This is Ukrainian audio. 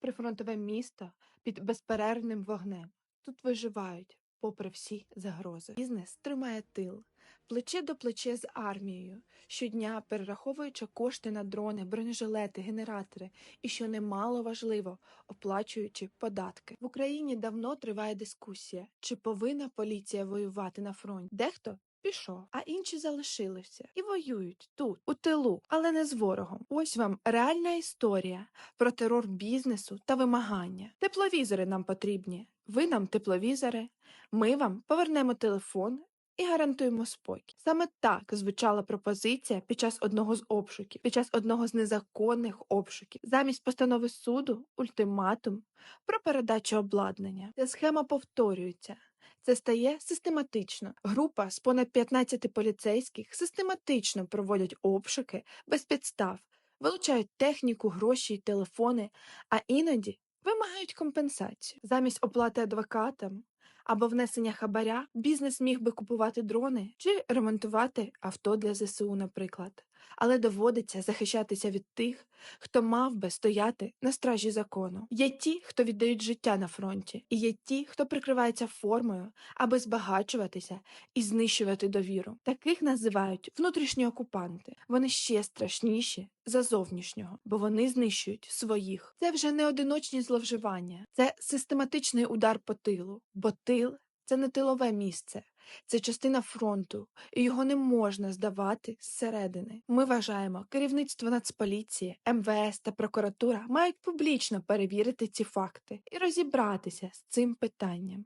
прифронтове місто під безперервним вогнем. Тут виживають, попри всі загрози. Бізнес тримає тил, плече до плече з армією, щодня перераховуючи кошти на дрони, бронежилети, генератори і, що немало важливо, оплачуючи податки. В Україні давно триває дискусія, чи повинна поліція воювати на фронті. Дехто пішов, а інші залишилися і воюють тут, у тилу, але не з ворогом. Ось вам реальна історія про терор бізнесу та вимагання. Тепловізори нам потрібні. Ви нам тепловізори, ми вам повернемо телефон. І гарантуємо спокій. Саме так звучала пропозиція під час одного з обшуків, під час одного з незаконних обшуків. Замість постанови суду ультиматум про передачу обладнання. Ця схема повторюється. Це стає систематично. Група з понад 15 поліцейських систематично проводять обшуки без підстав, вилучають техніку, гроші й телефони, а іноді вимагають компенсацію. Замість оплати адвокатам або внесення хабаря бізнес міг би купувати дрони чи ремонтувати авто для ЗСУ, наприклад. Але доводиться захищатися від тих, хто мав би стояти на стражі закону. Є ті, хто віддають життя на фронті, і є ті, хто прикривається формою, аби збагачуватися і знищувати довіру. Таких називають внутрішні окупанти. Вони ще страшніші за зовнішнього, бо вони знищують своїх. Це вже не одиночні зловживання, це систематичний удар по тилу, бо тил це не тилове місце, це частина фронту, і його не можна здавати зсередини. Ми вважаємо, керівництво Нацполіції, МВС та прокуратура мають публічно перевірити ці факти і розібратися з цим питанням.